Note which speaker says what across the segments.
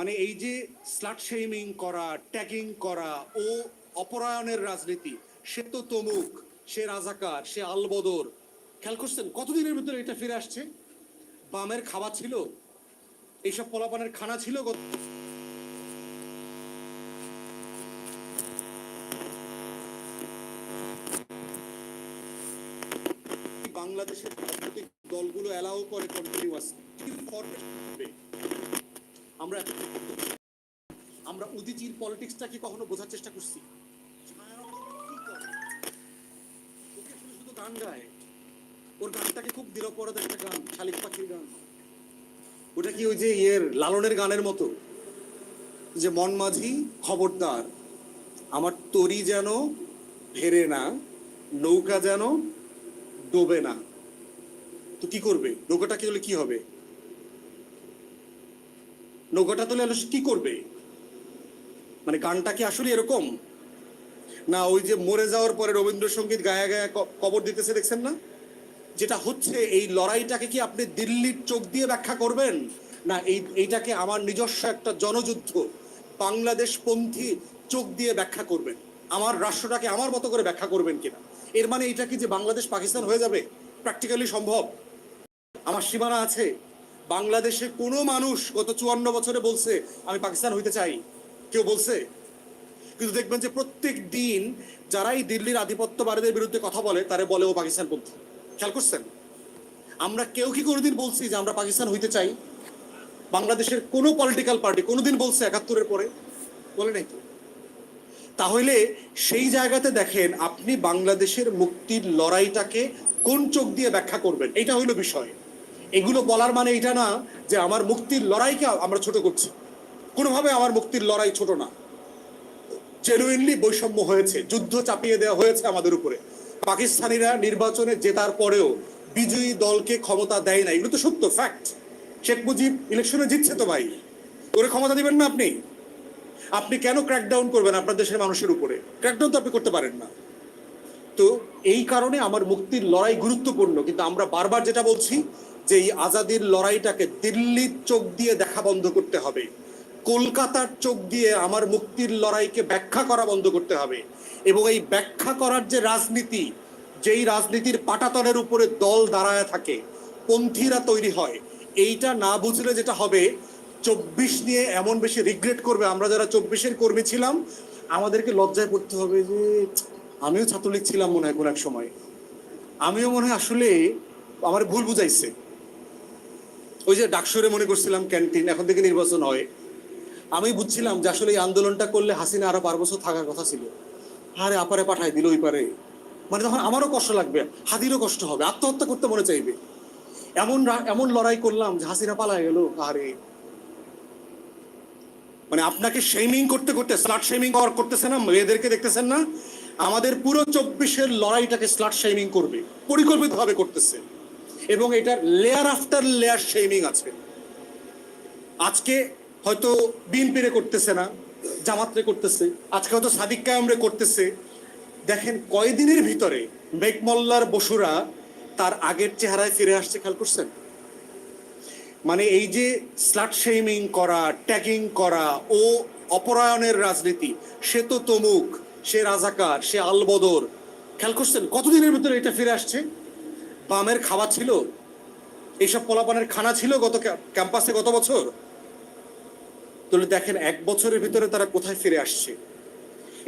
Speaker 1: মানে এই যে স্লাট শেমিং করা ট্যাগিং করা, ও অপরায়ণের রাজনীতি, সে তো তমুক, সে রাজাকার, সে আলবদর। খেয়াল করছেন? কতদিনের ভিতরে এটা ফিরে আসছে? বামের খাওয়া ছিল? এইসব পোলাপানের খানা ছিল গত বাংলাদেশের রাজনৈতিক দলগুলো অ্যালাউ করে কন্টিনিউয়াস আমরা আমরা উদিচির পলিটিক্সটা কখনো বোঝার চেষ্টা করছি। শুধু শুধু গান গায়। ওর গানটাকে খুব নিরপরাধ একটা গান, শালিক পাখির গান। ওটা কি ওই যে ইয়ের, লালনের গানের মতো? যে মন মাঝি খবরদার, আমার তরি যেন ভেরে না, নৌকা যেন ডোবে না। তো কি করবে? নৌকাটা কি হলে কি হবে? নৌকাটা তুলে সে কি করবে? মানে গানটা কি আসলে এরকম? না, ওই যে মরে যাওয়ার পরে রবীন্দ্রসঙ্গীত গায়া গায়া কবর দিতেছে, দেখছেন না? যেটা হচ্ছে, এই লড়াইটাকে কি আপনি দিল্লির চোখ দিয়ে ব্যাখ্যা করবেন? না, এই, এইটাকে আমার নিজস্ব একটা জনযুদ্ধ বাংলাদেশ পন্থী চোখ দিয়ে ব্যাখ্যা করবেন। আমার রাষ্ট্রটাকে আমার মতো করে ব্যাখ্যা করবেন কিনা? এর মানে এটা কি যে বাংলাদেশ পাকিস্তান হয়ে যাবে? প্র্যাকটিক্যালি সম্ভব। আমার সীমানা আছে। বাংলাদেশে কোনো মানুষ গত চুয়ান্ন বছরে বলছে, আমি পাকিস্তান হইতে চাই। কেউ বলছে? কিন্তু দেখবেন যে প্রত্যেক দিন যারাই দিল্লির আধিপত্যবাদীদের বিরুদ্ধে কথা বলে, তারে বলে, ও পাকিস্তান পন্থী খেয়াল করছেন? আমরা কেউ কি কোনোদিন বলছি যে আমরা পাকিস্তান হইতে চাই? বাংলাদেশের কোনো পলিটিক্যাল পার্টি কোনোদিন বলছে একাত্তরের পরে? বলে নাই তো? তাহলে সেই জায়গাতে দেখেন, আপনি বাংলাদেশের মুক্তির লড়াইটাকে কোন চোখ দিয়ে ব্যাখ্যা করবেন? এটা হইল বিষয়। এগুলো বলার মানে এটা না যে আমার মুক্তির লড়াইকে আমরা ছোট করছি। কোনোভাবে আমার মুক্তির লড়াই ছোট না। জেনুইনলি বৈষম্য হয়েছে, যুদ্ধ চাপিয়ে দেওয়া হয়েছে আমাদের উপরে। পাকিস্তানিরা নির্বাচনে জেতার পরেও বিজয়ী দলকে ক্ষমতা দেয় না এগুলো তো সত্য ফ্যাক্ট শেখ মুজিব ইলেকশনে জিতছে তো ভাই। ওরে ক্ষমতা দিবেন না আপনি। আপনি কেন ক্র্যাকডাউন করবেন আপনার দেশের মানুষের উপরে? ক্র্যাকডাউন তো আপনি করতে পারেন না। তো এই কারণে আমার মুক্তির লড়াই গুরুত্বপূর্ণ, কিন্তু আমরা বারবার যেটা বলছি যে এই আজাদির লড়াইটাকে দিল্লির চোখ দিয়ে দেখা বন্ধ করতে হবে, কলকাতার চোখ দিয়ে আমার মুক্তির লড়াইকে ব্যাখ্যা করা বন্ধ করতে হবে এবং এই ব্যাখ্যা করার যে রাজনীতি, যেই রাজনীতির পাটাতনের উপরে দল দাঁড়ায় থাকে, পন্থীরা তৈরি হয়, এইটা না বুঝলে যেটা হবে, চব্বিশ নিয়ে এমন বেশি রিগ্রেট করবে। আমরা যারা চব্বিশের কর্মী ছিলাম, আমাদেরকে লজ্জায় পড়তে হবে যে, আমিও ছাত্রলীগ ছিলাম মনে হয় কোনো এক সময়। আমিও মনে হয় আসলে আমার ভুল বুঝাইছে। ওই যে ডাকসরে মনে করছিলাম ক্যান্টিন, এখন থেকে নির্বাচন হয়। আমি বুঝছিলাম যে আসলে এই আন্দোলনটা করলে হাসিনা আরও পার বছর থাকার কথা ছিল। আরে আপারে পাঠাই দিল ওই পারে। মানে তখন আমারও কষ্ট লাগবে হাদিরও কষ্ট হবে, আত্মহত্যা করতে মনে চাইবে। এমন এমন লড়াই করলাম যে হাসিনা পালায় গেল, আরে। মানে আপনাকে শেমিং করতে করতে স্লাট শেমিং করতেছে না, মেয়েদেরকে দেখতেছেন না? আমাদের পুরো চব্বিশের লড়াইটাকে স্লাট শেমিং করবে, পরিকল্পিতভাবে করতেছে। এবং এটার লেয়ার আফটার লেয়ার শেমিং আছে। আজকে হয়তো বিএনপিরে করতেছে না, জামাতরে করতেছে, আজকে হয়তো সাদিক কায়ামরে করতেছে। দেখেন কয়দিনের ভিতরে মেঘমল্লার বসুরা তার আগের চেহারায় ফিরে আসছে, খেয়াল করছেন? মানে এই যে স্লাট শেমিং করা ট্যাগিং করা, ও অপরায়ণের রাজনীতি, সে তো তমুক, সে রাজাকার, সে আলবদর। খেয়াল করছেন? কতদিনের ভিতরে এটা ফিরে আসছে? বামের খাওয়া ছিল? এইসব পোলাপানের খানা ছিল গত ক্যাম্পাসে গত বছর? তাহলে দেখেন, এক বছরের ভিতরে তারা কোথায় ফিরে আসছে?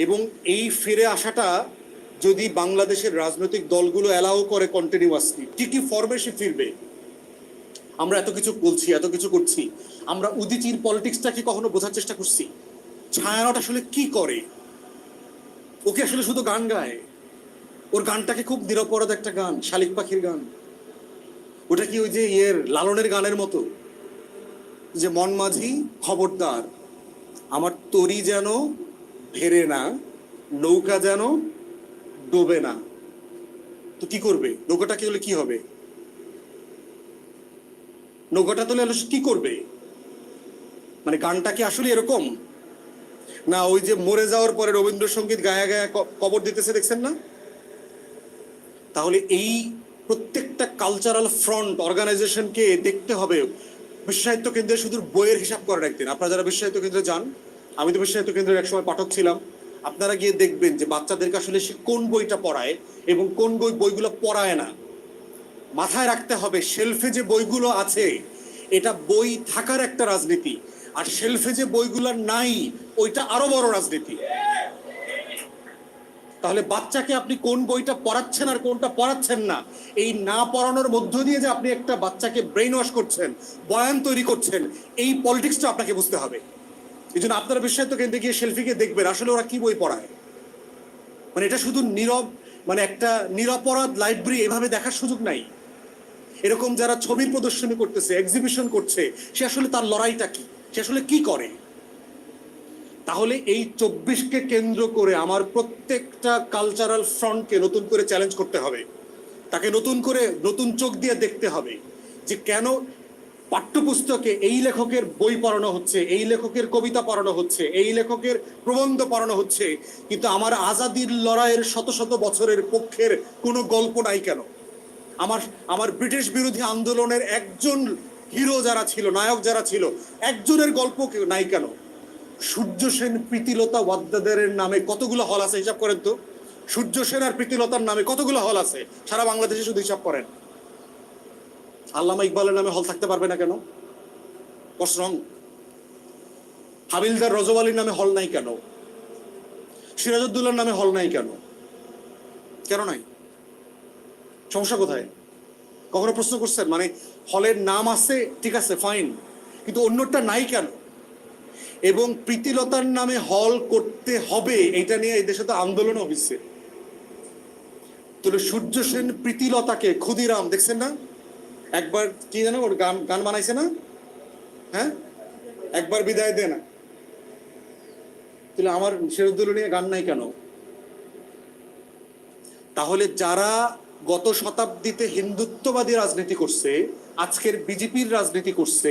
Speaker 1: এবং এই ফিরে আসাটা যদি বাংলাদেশের রাজনৈতিক দলগুলো অ্যালাউ করে কন্টিনিউয়াসলি, কি কি ফর্মে সে ফিরবে? আমরা এত কিছু বলছি, এত কিছু করছি। আমরা উদিচির পলিটিক্সটা কি কখনো বোঝার চেষ্টা করছি? ছায়ানট আসলে কি করে? ওকে আসলে শুধু গান গায়? ওর গানটাকে খুব নিরপরাধ একটা গান, শালিক পাখির গান। ওটা কি ওই যে ইয়ের, লালনের গানের মতো? যে মন মাঝি খবরদার, আমার তরি যেন ভেরে না, নৌকা যেন ডোবে না। তো কি করবে? নৌকাটা কি হলে কি হবে? নৌকাটা তোলে কি করবে? মানে গানটা কি আসলে এরকম? না, ওই যে মরে যাওয়ার পরে রবীন্দ্রসঙ্গীত গায়া গায়া কবর দিতেছে, দেখছেন না? তাহলে এই প্রত্যেকটা কালচারাল ফ্রন্ট অর্গানাইজেশনকে দেখতে হবে। বিশ্ব সাহিত্য কেন্দ্রে শুধু বইয়ের হিসাব করেন একদিন। আপনারা যারা বিশ্ব সাহিত্য কেন্দ্রে যান, আমি তো বিশ্ব সাহিত্য কেন্দ্রের একসময় পাঠক ছিলাম, আপনারা গিয়ে দেখবেন যে বাচ্চাদেরকে আসলে সে কোন বইটা পড়ায় এবং কোন বই বইগুলো পড়ায় না। মাথায় রাখতে হবে শেলফে যে বইগুলো আছে, এটা বই থাকার একটা রাজনীতি। আর শেলফে যে বইগুলো নাই, ওইটা আরও বড় রাজনীতি। তাহলে বাচ্চাকে আপনি কোন বইটা পড়াচ্ছেন আর কোনটা পড়াচ্ছেন না? এই না পড়ানোর মধ্য দিয়ে যে আপনি একটা বাচ্চাকে ব্রেন ওয়াশ করছেন, বয়ান তৈরি করছেন, এই পলিটিক্সটা আপনাকে বুঝতে হবে। এই জন্য আপনারা বিশ্বায়িত কেন্দ্রে গিয়ে সেলফিকে দেখবেন, আসলে ওরা কি বই পড়ায়? মানে এটা শুধু নীরব মানে একটা নিরপরাধ লাইব্রেরি এভাবে দেখার সুযোগ নাই। এরকম যারা ছবির প্রদর্শনী করতেছে এক্সিবিশন করছে, সে আসলে তার লড়াইটা কি? সে আসলে কি করে? তাহলে এই চব্বিশকে কেন্দ্র করে আমার প্রত্যেকটা কালচারাল ফ্রন্টকে নতুন করে চ্যালেঞ্জ করতে হবে। তাকে নতুন করে, নতুন চোখ দিয়ে দেখতে হবে যে কেন পাঠ্যপুস্তকে এই লেখকের বই পড়ানো হচ্ছে, এই লেখকের কবিতা পড়ানো হচ্ছে, এই লেখকের প্রবন্ধ পড়ানো হচ্ছে, কিন্তু আমার আজাদির লড়াইয়ের শত শত বছরের পক্ষের কোনো গল্প নাই কেন? আমার আমার ব্রিটিশ বিরোধী আন্দোলনের একজন হিরো যারা ছিল, নায়ক যারা ছিল, একজনের গল্প নাই কেন? সূর্য সেন প্রীতিলতা ওয়াদ্দাদের নামে কতগুলো হল আছে? হিসাব করেন তো। সূর্য সেন আর প্রীতিলতার নামে কতগুলো হল আছে? সারা বাংলাদেশে শুধু হিসাব করেন। আল্লামা ইকবালের নামে হল থাকতে পারবে না কেন? What's হাবিলদার রজব আলীর নামে হল নাই কেন? সিরাজউদ্দৌলার নামে হল নাই কেন? কেন নাই? সমস্যা কোথায়? কখনো প্রশ্ন করছেন? মানে হলের নাম আছে, ঠিক আছে ফাইন কিন্তু অন্যটা নাই কেন? এবং প্রীতিলতার নামে হল করতে হবে, এটা নিয়ে এই দেশে তো আন্দোলন হচ্ছে তাহলে সূর্য সেন প্রীতিলতাকে ক্ষুদিরাম, দেখছেন না? একবার কি জানো, ওর গান গান বানাইছে না? হ্যাঁ? একবার বিদায় দে না। তাহলে আমার সিরাজদৌল নিয়ে গান নাই কেন? তাহলে যারা গত শতাব্দীতে হিন্দুত্ববাদী রাজনীতি করছে, আজকের বিজেপির রাজনীতি করছে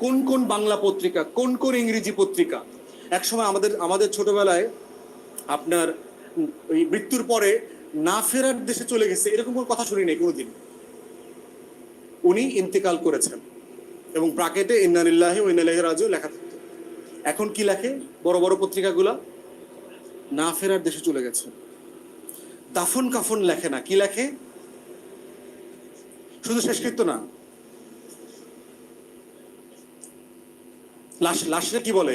Speaker 1: কোন কোন বাংলা পত্রিকা, কোন কোন ইংরেজি পত্রিকা? একসময় আমাদের আমাদের ছোটবেলায় আপনার ওই মৃত্যুর পরে না ফেরার দেশে চলে গেছে, এরকম কোনো কথা শুনি নাই কোনোদিন। উনি ইন্তেকাল করেছেন এবং ব্রাকেটে ইন্নানিল্লাহি ইন্নালিল্লাহি রাজিউ লেখা থাকতো। এখন কি লেখে? বড় বড় পত্রিকাগুলা? না ফেরার দেশে চলে গেছে। দাফন কাফন লেখে না। কি লেখে? শুধু শেষকৃত্য না লাশ, লাশরে কি বলে?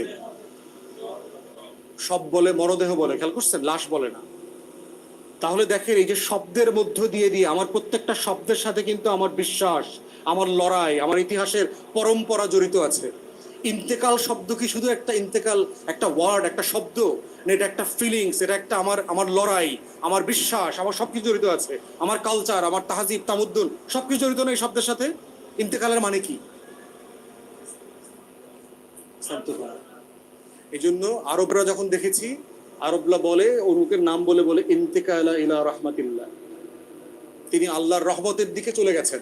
Speaker 1: সব বলে মরদেহ বলে। খেয়াল করছেন? লাশ বলে না। তাহলে দেখেন, এই যে শব্দের মধ্য দিয়ে দিয়ে আমার প্রত্যেকটা শব্দের সাথে কিন্তু আমার বিশ্বাস, আমার লড়াই, আমার ইতিহাসের পরম্পরা জড়িত আছে। ইন্তেকাল শব্দ কি শুধু একটা ইন্তেকাল, একটা ওয়ার্ড একটা শব্দ? না, এটা একটা ফিলিংস এটা একটা আমার আমার লড়াই, আমার বিশ্বাস, আমার সবকিছু জড়িত আছে। আমার কালচার আমার তাহাজিব, তামুদ্দুন, সবকিছু জড়িত না এই শব্দের সাথে? ইন্তেকালের মানে কি? করা। এই জন্য আরবরা যখন দেখেছি, আরবরা বলে অমুকের নাম বলে বলে, ইন্তেকালা ইলা রহমাতিল্লাহ। তিনি আল্লাহর রহমতের দিকে চলে গেছেন।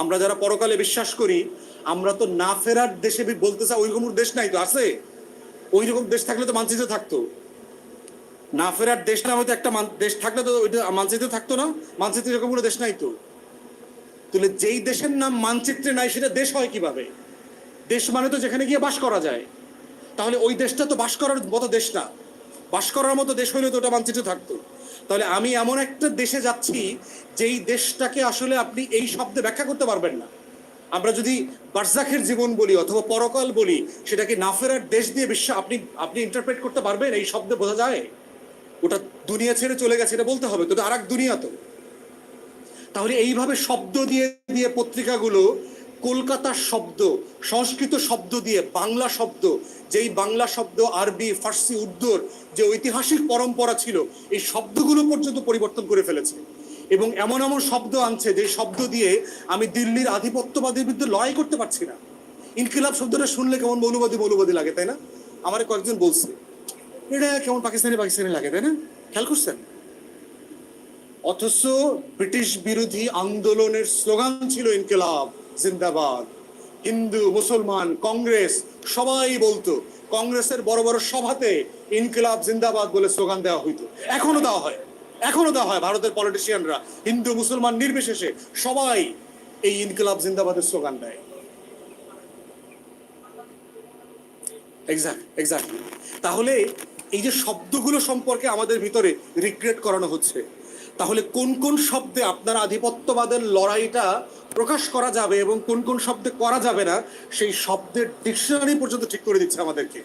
Speaker 1: আমরা যারা পরকালে বিশ্বাস করি, আমরা তো না ফেরার দেশে বলতে চাই ওইরকম দেশ নাই তো, আছে? ওই রকম দেশ থাকলে তো মানচিত্রে থাকতো। না ফেরার দেশ না হয়তো একটা দেশ থাকলে তো ওইটা মানচিত্রে থাকতো না, মানচিত্রে এরকম কোনো দেশ নাই তো। তাহলে যেই দেশের নাম মানচিত্রে নাই, সেটা দেশ হয় কীভাবে? দেশ মানে তো যেখানে গিয়ে বাস করা যায়। তাহলে ওই দেশটা তো বাস করার মতো দেশ না। বাস করার মতো দেশ হইলে তো ওটা মানচিত্রে থাকতো। তাহলে আমি এমন একটা দেশে যাচ্ছি, যেই দেশটাকে আসলে আপনি এই শব্দে ব্যাখ্যা করতে পারবেন না। আমরা যদি বার্জাখের জীবন বলি অথবা পরকাল বলি, সেটাকে না ফেরার দেশ দিয়ে বিশ্ব আপনি আপনি ইন্টারপ্রেট করতে পারবেন, এই শব্দে বোঝা যায়? ওটা দুনিয়া ছেড়ে চলে গেছে, এটা বলতে হবে। তো আর এক দুনিয়া তো। তাহলে এইভাবে শব্দ দিয়ে দিয়ে পত্রিকাগুলো কলকাতার শব্দ, সংস্কৃত শব্দ দিয়ে বাংলা শব্দ, যেই বাংলা শব্দ, আরবি, ফার্সি, উর্দুর যে ঐতিহাসিক পরম্পরা ছিল, এই শব্দগুলো পর্যন্ত পরিবর্তন করে ফেলেছে। এবং এমন এমন শব্দ আনছে, যে শব্দ দিয়ে আমি দিল্লির আধিপত্যবাদের বিরুদ্ধে লড়াই করতে পারছি না। ইনকিলাব শব্দটা শুনলে কেমন মৌলবাদী মৌলবাদী লাগে, তাই না? আমার কয়েকজন বলছে, এটা কেমন পাকিস্তানি পাকিস্তানি লাগে, তাই না? খেয়াল করছেন? অথচ ব্রিটিশ বিরোধী আন্দোলনের স্লোগান ছিল ইনকিলাব। জিন্দাবাদ। হিন্দু, মুসলমান, কংগ্রেস, সবাই বলতো, কংগ্রেসের বড় বড় সভাতে ইনকিলাব জিন্দাবাদ বলে স্লোগান দেওয়া হইতো। এখনও দেওয়া হয়। এখনও দেওয়া হয় ভারতের পলিটিশিয়ানরা হিন্দু, মুসলমান নির্বিশেষে সবাই এই ইনকিলাব জিন্দাবাদের স্লোগান দেয়। এক্সাক্ট তাহলে এই যে শব্দগুলো সম্পর্কে আমাদের ভিতরে রিগ্রেট করানো হচ্ছে তাহলে কোন কোন শব্দে আপনার আধিপত্যবাদের লড়াইটা প্রকাশ করা যাবে এবং কোন কোন শব্দে করা যাবে না, সেই শব্দের ডিকশনারি পর্যন্ত ঠিক করে দিচ্ছে আমাদেরকে।